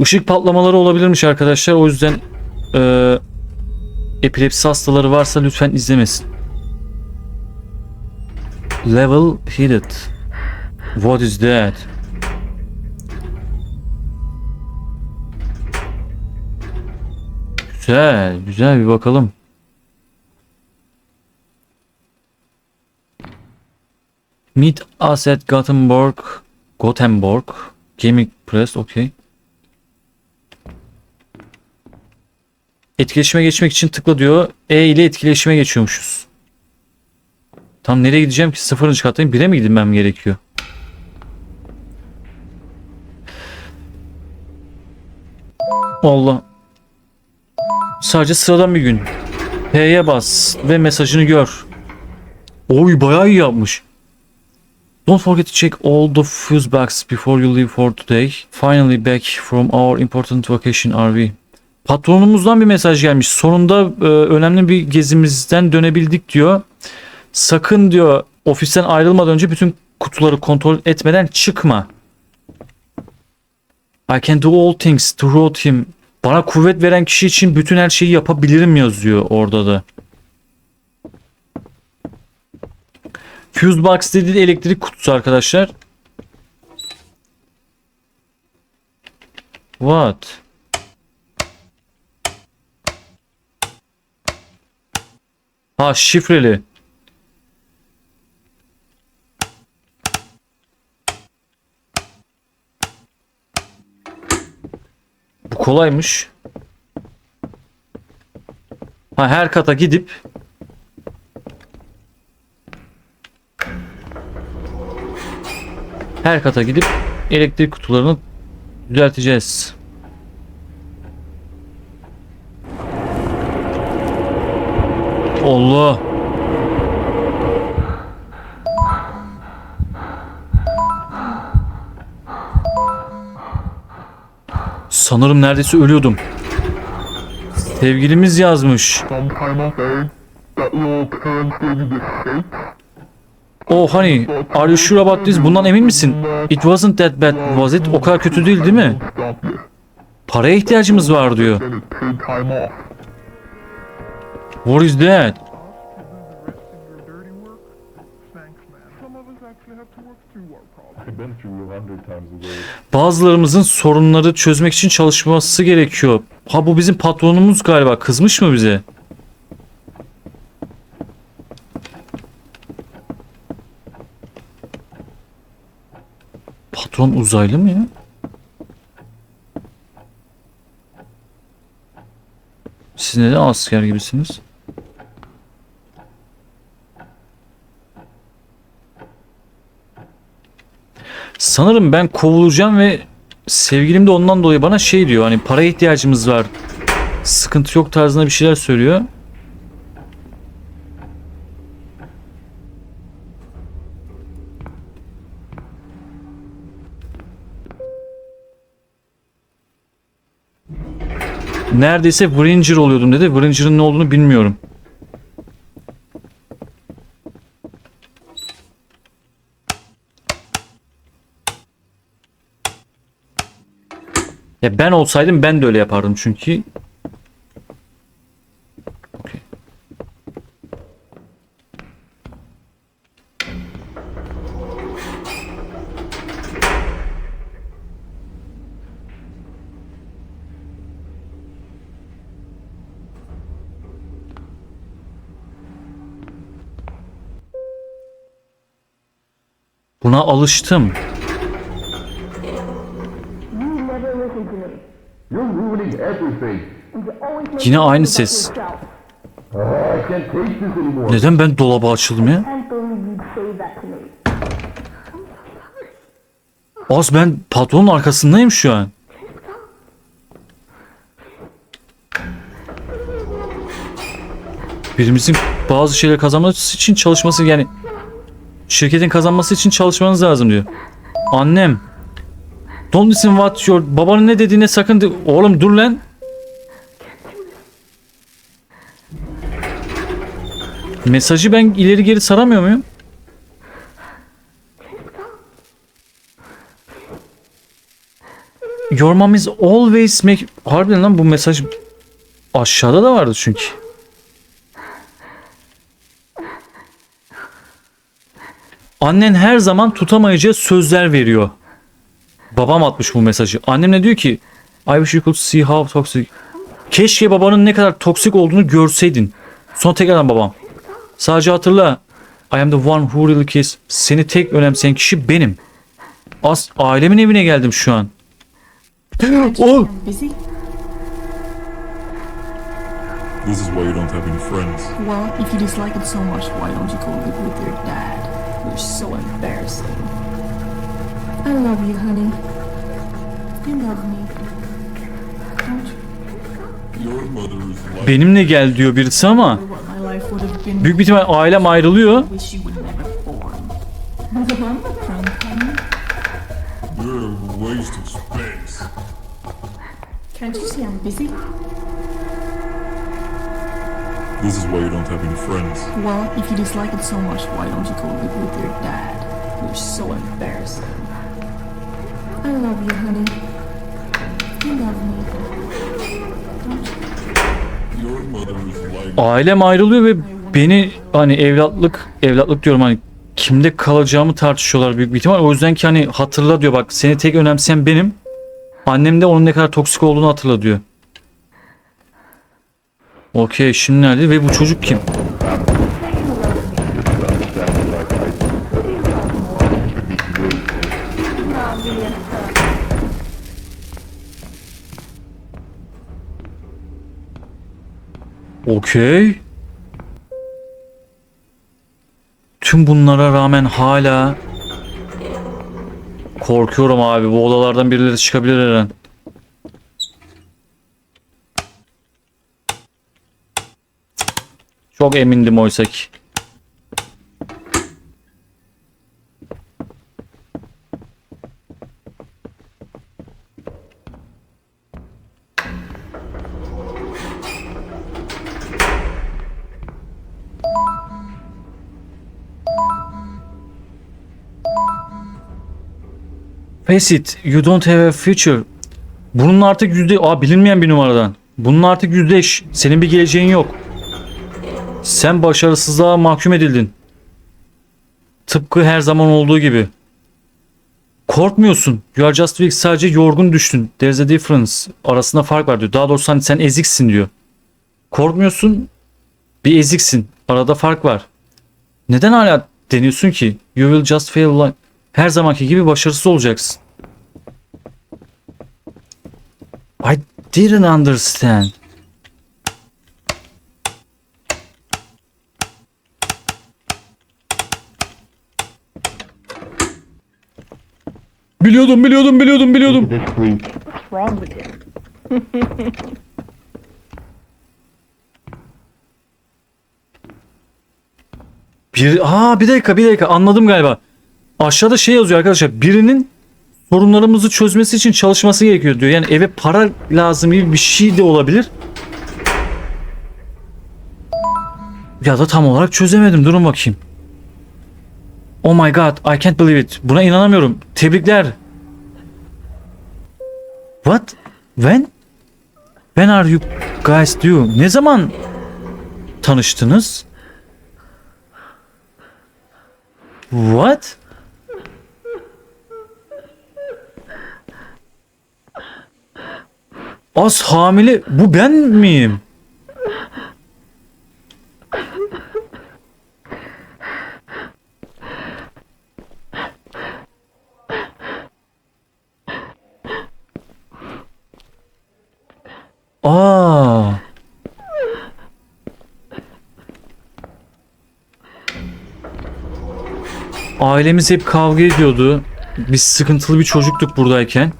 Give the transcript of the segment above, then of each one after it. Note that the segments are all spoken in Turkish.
Işık patlamaları olabilirmiş arkadaşlar. O yüzden e, epilepsi hastaları varsa lütfen izlemesin. Level heated. What is that? Güzel, güzel bir bakalım. Meet us at Gothenburg. Gothenburg. Gaming Press, okey. Etkileşime geçmek için tıkla diyor. E ile etkileşime geçiyormuşuz. Tam nereye gideceğim ki? Sıfırıncı kattayım. Bire mi gitmem gerekiyor? Allah. Sadece sıradan bir gün. P'ye bas ve mesajını gör. Oy bayağı iyi yapmış. Don't forget to check all the fuse box before you leave for today. Finally back from our important vacation RV. Patronumuzdan bir mesaj gelmiş. Sonunda e, önemli bir gezimizden dönebildik diyor. Sakın diyor ofisten ayrılmadan önce bütün kutuları kontrol etmeden çıkma. I can do all things through him. Bana kuvvet veren kişi için bütün her şeyi yapabilirim yazıyor orada da. Fuse box dediği de elektrik kutusu arkadaşlar. What? Ha şifreli. Bu kolaymış. Ha her kata gidip her kata gidip elektrik kutularını düzelteceğiz. Allah. Sanırım neredeyse ölüyordum. Sevgilimiz yazmış. Oh honey, are you sure about this? Bundan emin misin? It wasn't that bad, was it? O kadar kötü değil değil mi? Paraya ihtiyacımız var diyor. What is that? Bazılarımızın sorunları çözmek için çalışması gerekiyor. Ha bu bizim patronumuz galiba. Kızmış mı bize? Patron uzaylı mı ya? Siz neden asker gibisiniz? Sanırım ben kovulacağım ve sevgilim de ondan dolayı bana şey diyor hani paraya ihtiyacımız var. Sıkıntı yok tarzında bir şeyler söylüyor. Neredeyse Vringer oluyordum dedi. Vringer'ın ne olduğunu bilmiyorum. Ya ben olsaydım ben de öyle yapardım çünkü. Okey. Buna alıştım. Yine aynı ses. Neden ben dolaba açıldım ya? Az ben patronun arkasındayım şu an. Birimizin bazı şeyler kazanması için çalışması yani şirketin kazanması için çalışmanız lazım diyor. Annem. Don't listen what your babanın ne dediğine sakın de- oğlum dur lan. Mesajı ben ileri geri saramıyor muyum? Your mom is always make... Harbiden lan bu mesaj aşağıda da vardı çünkü. Annen her zaman tutamayacağı sözler veriyor. Babam atmış bu mesajı. Annem ne diyor ki? I wish you could see how toxic. Keşke babanın ne kadar toksik olduğunu görseydin. Sonra tekrardan babam. Sadece hatırla. I am the one who really cares. Seni tek önemseyen kişi benim. As ailemin evine geldim şu an. Oh! Busy? This is why you don't have any friends. Well, if you dislike it so much, why don't you go live with your dad? You're so embarrassing. I love you, honey. You love me. Don't you? Benimle gel diyor birisi ama büyük bir ihtimal ailem ayrılıyor. Can't you see I'm busy? This is why you don't have any friends. Well, if you dislike it so much, why don't you go live with your dad? You're so embarrassing. I love you, honey. You love me. Ailem ayrılıyor ve beni hani evlatlık evlatlık diyorum hani kimde kalacağımı tartışıyorlar büyük bir ihtimal. O yüzden ki hani hatırla diyor bak seni tek önemseyen benim. Annem de onun ne kadar toksik olduğunu hatırla diyor. Okey şimdi nerede ve bu çocuk kim? Okey. Tüm bunlara rağmen hala korkuyorum abi. Bu odalardan birileri çıkabilir her an. Çok emindim oysa ki. İt, you don't have a future. Bunun artık yüzde... Aa bilinmeyen bir numaradan. Bunun artık yüzdeş. Senin bir geleceğin yok. Sen başarısızlığa mahkum edildin. Tıpkı her zaman olduğu gibi. Korkmuyorsun. You are just weak. Sadece yorgun düştün. There's a difference. Arasında fark var diyor. Daha doğrusu hani sen eziksin diyor. Korkmuyorsun. Bir eziksin. Arada fark var. Neden hala deniyorsun ki? You will just fail like... Her zamanki gibi başarısız olacaksın. I didn't understand. Biliyordum, biliyordum, biliyordum, biliyordum. Bir, aa bir dakika, bir dakika anladım galiba. Aşağıda şey yazıyor arkadaşlar. Birinin sorunlarımızı çözmesi için çalışması gerekiyor diyor. Yani eve para lazım gibi bir şey de olabilir. Ya da tam olarak çözemedim. Durun bakayım. Oh my god, I can't believe it. Buna inanamıyorum. Tebrikler. What? When? When are you guys diyor. Ne zaman tanıştınız? What? Az hamile bu ben miyim? Aa. Ailemiz hep kavga ediyordu. Biz sıkıntılı bir çocuktuk buradayken.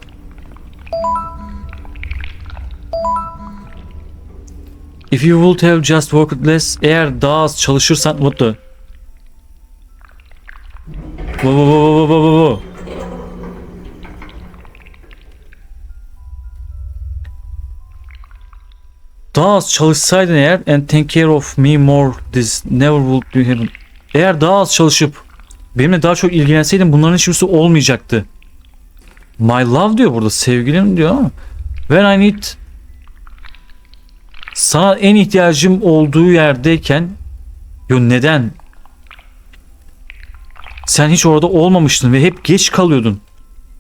If you would have just worked less, eğer daha az çalışırsan the? Wo, wo, wo, wo, wo, wo, wo. Daha az çalışsaydın eğer and take care of me more this never would be happen. Eğer daha az çalışıp benimle daha çok ilgilenseydin bunların hiçbirisi olmayacaktı. My love diyor burada. Sevgilim diyor ama. When I need sana en ihtiyacım olduğu yerdeyken yo neden? Sen hiç orada olmamıştın ve hep geç kalıyordun.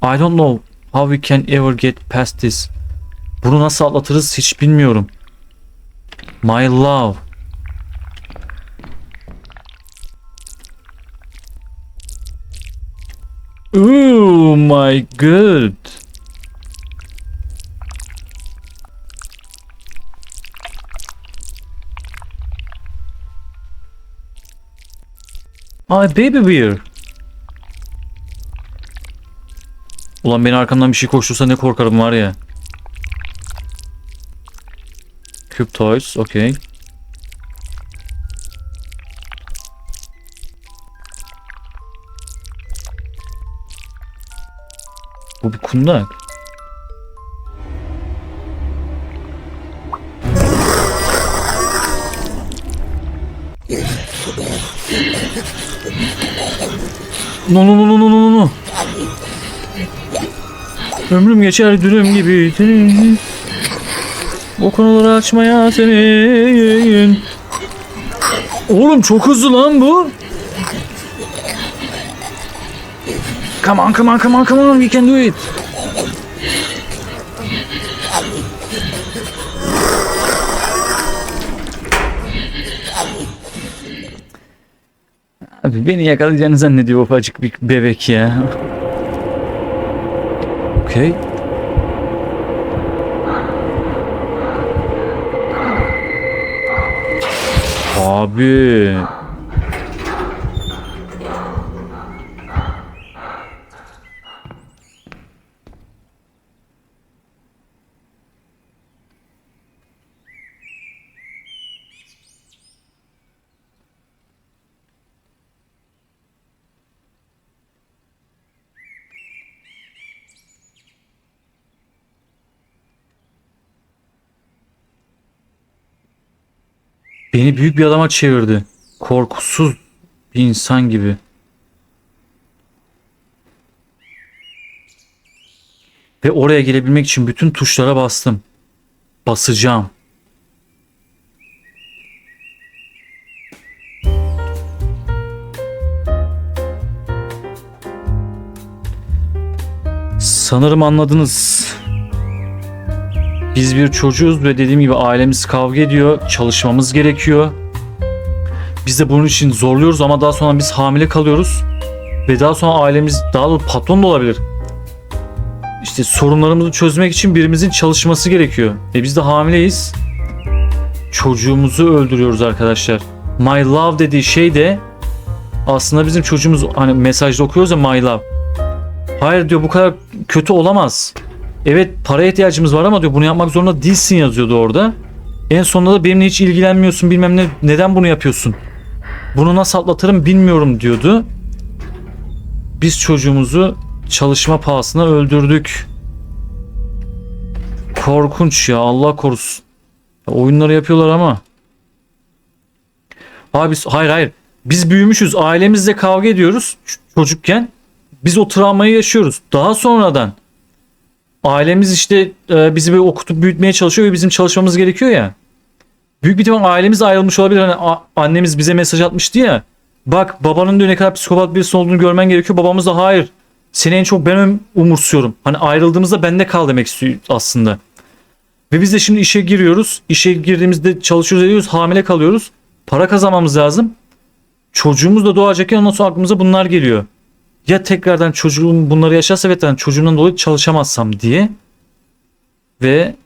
I don't know how we can ever get past this. Bunu nasıl atlatırız hiç bilmiyorum. My love. Oh my god. Ay baby bear. Ulan beni arkamdan bir şey koştursa ne korkarım var ya. Cube Toys, okey. Bu bir kundak. No no no no no no. Ömrüm geçer dürüm gibi. O konuları açmaya senin. Oğlum çok hızlı lan bu. Come on, come on, come on, come on, we can do it. Abi beni yakalayacağını zannediyor ufacık bir bebek ya. Okey. Abi. Beni büyük bir adama çevirdi. Korkusuz bir insan gibi. Ve oraya gelebilmek için bütün tuşlara bastım. Basacağım. Sanırım anladınız. Biz bir çocuğuz ve dediğim gibi ailemiz kavga ediyor. Çalışmamız gerekiyor. Biz de bunun için zorluyoruz ama daha sonra biz hamile kalıyoruz. Ve daha sonra ailemiz daha da patron da olabilir. İşte sorunlarımızı çözmek için birimizin çalışması gerekiyor. E biz de hamileyiz. Çocuğumuzu öldürüyoruz arkadaşlar. My love dediği şey de aslında bizim çocuğumuz hani mesajda okuyoruz ya my love. Hayır diyor bu kadar kötü olamaz. Evet para ihtiyacımız var ama diyor bunu yapmak zorunda değilsin yazıyordu orada. En sonunda da benimle hiç ilgilenmiyorsun bilmem ne neden bunu yapıyorsun. Bunu nasıl atlatırım bilmiyorum diyordu. Biz çocuğumuzu çalışma pahasına öldürdük. Korkunç ya Allah korusun. Ya oyunları yapıyorlar ama. Abi hayır hayır. Biz büyümüşüz ailemizle kavga ediyoruz çocukken. Biz o travmayı yaşıyoruz. Daha sonradan ailemiz işte e, bizi böyle okutup büyütmeye çalışıyor ve bizim çalışmamız gerekiyor ya. Büyük bir ihtimal ailemiz ayrılmış olabilir. Hani annemiz bize mesaj atmıştı ya. Bak babanın diyor ne kadar psikopat birisi olduğunu görmen gerekiyor. Babamız da hayır. Seni en çok ben umursuyorum. Hani ayrıldığımızda bende kal demek istiyor aslında. Ve biz de şimdi işe giriyoruz. İşe girdiğimizde çalışıyoruz ediyoruz. Hamile kalıyoruz. Para kazanmamız lazım. Çocuğumuz da doğacakken ondan sonra aklımıza bunlar geliyor ya tekrardan çocuğum bunları yaşarsa evet yani çocuğumdan dolayı çalışamazsam diye ve